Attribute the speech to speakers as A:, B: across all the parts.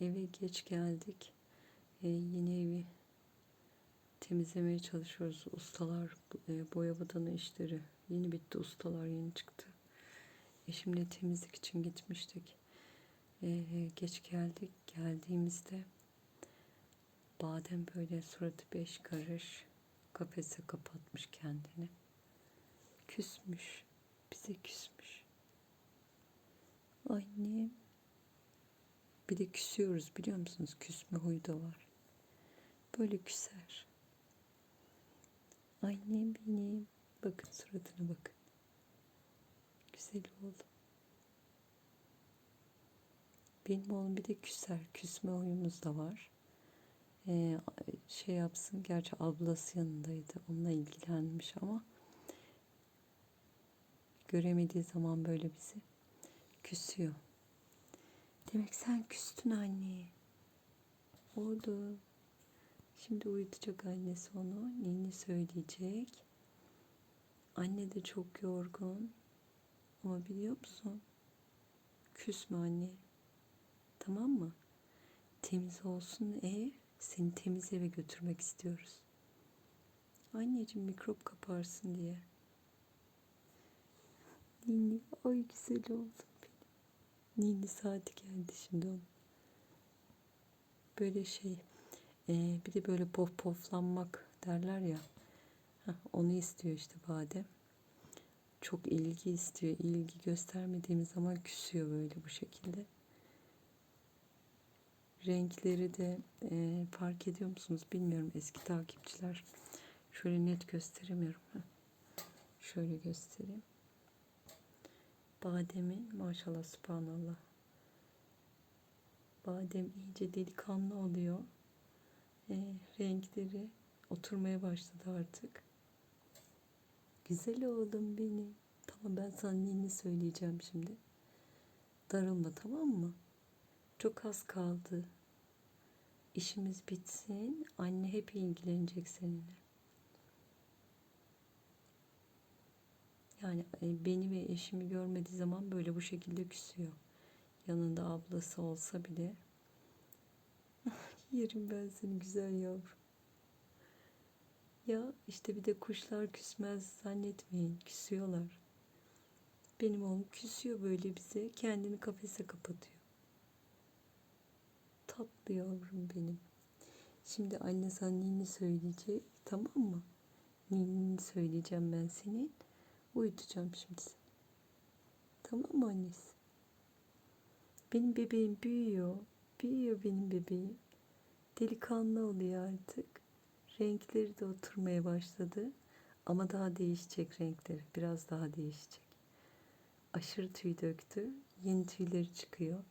A: Eve geç geldik. Ee, yine evi temizlemeye çalışıyoruz. Ustalar, e, boya badana işleri yeni bitti. Ustalar yeni çıktı. Eşimle temizlik için gitmiştik. Ee, geç geldik. Geldiğimizde badem böyle suratı beş karış kafese kapatmış kendini. Küsmüş. Bize küsmüş. Annem. Bir de küsüyoruz biliyor musunuz? Küsme huyu da var. Böyle küser. Annem benim. Bakın suratına bakın. Güzel oğlum. Benim oğlum bir de küser. Küsme huyumuz da var. Ee, şey yapsın. Gerçi ablası yanındaydı. Onunla ilgilenmiş ama göremediği zaman böyle bizi küsüyor. Demek sen küstün anne. Oldu. Şimdi uyutacak annesi onu. Ninni söyleyecek. Anne de çok yorgun. Ama biliyor musun? Küsme anne. Tamam mı? Temiz olsun ev. Seni temiz eve götürmek istiyoruz. Anneciğim mikrop kaparsın diye. Ninni ay güzel oldun Ninni saati geldi şimdi onun. Böyle şey e, bir de böyle pof poflanmak derler ya. Heh, onu istiyor işte badem. Çok ilgi istiyor. İlgi göstermediğimiz zaman küsüyor böyle bu şekilde. Renkleri de e, fark ediyor musunuz bilmiyorum eski takipçiler. Şöyle net gösteremiyorum. Şöyle göstereyim. Bademin maşallah subhanallah. Badem iyice delikanlı oluyor. E, renkleri oturmaya başladı artık. Güzel oğlum benim. Tamam ben sana ninni söyleyeceğim şimdi. Darılma tamam mı? Çok az kaldı. İşimiz bitsin. Anne hep ilgilenecek seninle. Yani e, beni ve eşimi görmediği zaman böyle bu şekilde küsüyor. Yanında ablası olsa bile. Yerim ben seni güzel yavrum. Ya işte bir de kuşlar küsmez zannetmeyin. Küsüyorlar. Benim oğlum küsüyor böyle bize. Kendini kafese kapatıyor. Tatlı yavrum benim. Şimdi anne sana ninni söyleyecek. Tamam mı? Ninni söyleyeceğim ben senin. Uyutacağım şimdi seni. Tamam mı annesi? Benim bebeğim büyüyor. Büyüyor benim bebeğim. Delikanlı oluyor artık. Renkleri de oturmaya başladı. Ama daha değişecek renkleri. Biraz daha değişecek. Aşırı tüy döktü. Yeni tüyleri çıkıyor.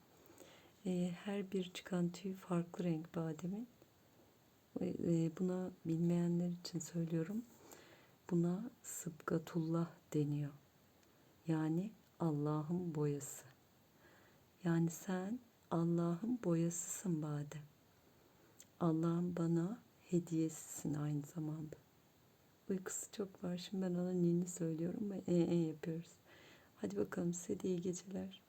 A: Ee, her bir çıkan tüy farklı renk bademin. Ee, buna bilmeyenler için söylüyorum. Buna sıbgatullah deniyor. Yani Allah'ın boyası. Yani sen Allah'ın boyasısın badem. Allah'ın bana hediyesisin aynı zamanda. Uykusu çok var. Şimdi ben ona ninni söylüyorum ve e e yapıyoruz. Hadi bakalım size iyi geceler.